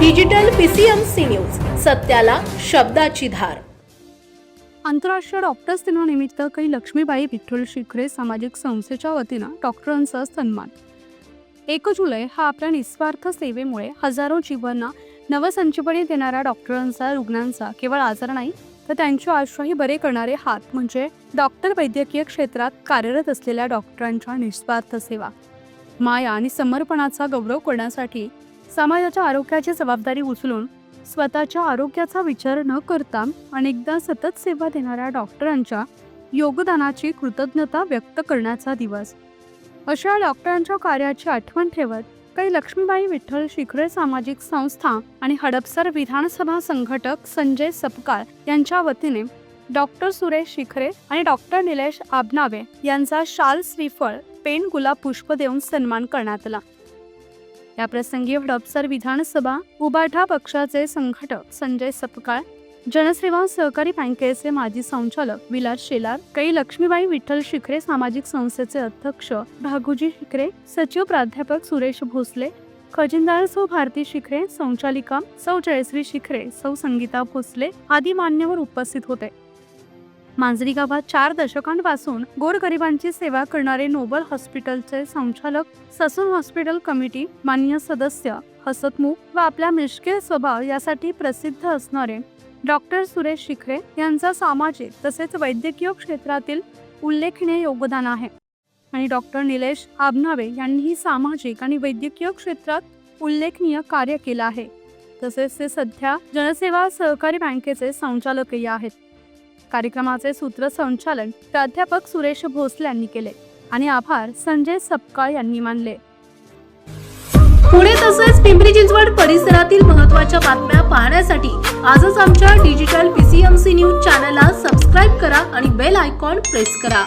Digital PCMC news सत्याला शब्दाची धार. आंतरराष्ट्रीय doctors दिनानिमित्त काही लक्ष्मीबाई विठ्ठल शिखरे सामाजिक संस्थेच्या वतीनं डॉक्टरांचा सन्मान. एक जुलै हा आपल्या निस्वार्थ सेवेमुळे हजारो जीवांना नवसंजीवनी देणाऱ्या डॉक्टरांचा रुग्णांचा केवळ आजार नाही तर त्यांचे आश्रही बरे करणारे हात म्हणजे डॉक्टर वैद्यकीय क्षेत्रात कार्यरत असलेल्या डॉक्टरांच्या निस्वार्थ सेवा. माया आणि समर्पणाचा गौरव करण्यासाठी समाजाच्या आरोग्याची जबाबदारी उचलून स्वतःच्या आरोग्याचा विचार न करता अनेकदा सतत सेवा देणाऱ्या डॉक्टरांच्या योगदानाची कृतज्ञता व्यक्त करण्याचा दिवस. अशा डॉक्टरांच्या कार्याची आठवण ठेवत काही लक्ष्मीबाई विठ्ठल शिखरे सामाजिक संस्था आणि हडपसर विधानसभा संघटक संजय सपकाळ यांच्या वतीने डॉक्टर सुरेश शिखरे आणि डॉक्टर निलेश आबनावे यांचा शाल श्रीफळ पेन गुलाब पुष्प देऊन सन्मान करण्यात आला. या प्रसंगी हडपसर विधानसभा उबाठा पक्षाचे संघटक संजय सपकाळ जनसेवा सहकारी बँकेचे माजी संचालक विलास शेलार काही लक्ष्मीबाई विठ्ठल शिखरे सामाजिक संस्थेचे अध्यक्ष भागुजी शिखरे सचिव प्राध्यापक सुरेश भोसले खजिनदार सौ भारती शिखरे संचालिका सौ जयश्री शिखरे सौ संगीता भोसले आदी मान्यवर उपस्थित होते. मांजरी गावात चार दशकांपासून गोरगरिबांची सेवा करणारे नोबल हॉस्पिटलचे संचालक ससून हॉस्पिटल कमिटी मान्य सदस्य हसतमुख व आपल्या मिश्किल स्वभाव यासाठी प्रसिद्ध असणारे डॉक्टर सुरेश शिखरे यांचा सामाजिक तसेच वैद्यकीय क्षेत्रातील उल्लेखनीय योगदान आहे. आणि डॉक्टर निलेश आबनावे यांनीही सामाजिक आणि वैद्यकीय क्षेत्रात उल्लेखनीय कार्य केलं आहे. तसेच ते सध्या जनसेवा सहकारी बँकेचे संचालकही आहेत. कार्यक्रमाचे सूत्रसंचालन प्राध्यापक सुरेश भोसले यांनी केले. आणि आभार संजय सपकाळ यांनी मानले. पुणे तसेच पिंपरी चिंचवड परिसरातील महत्त्वाच्या बातम्या पाहण्यासाठी आजच आमच्या डिजिटल पीसीएमसी न्यूज चॅनलला सबस्क्राईब करा आणि बेल आयकॉन प्रेस करा.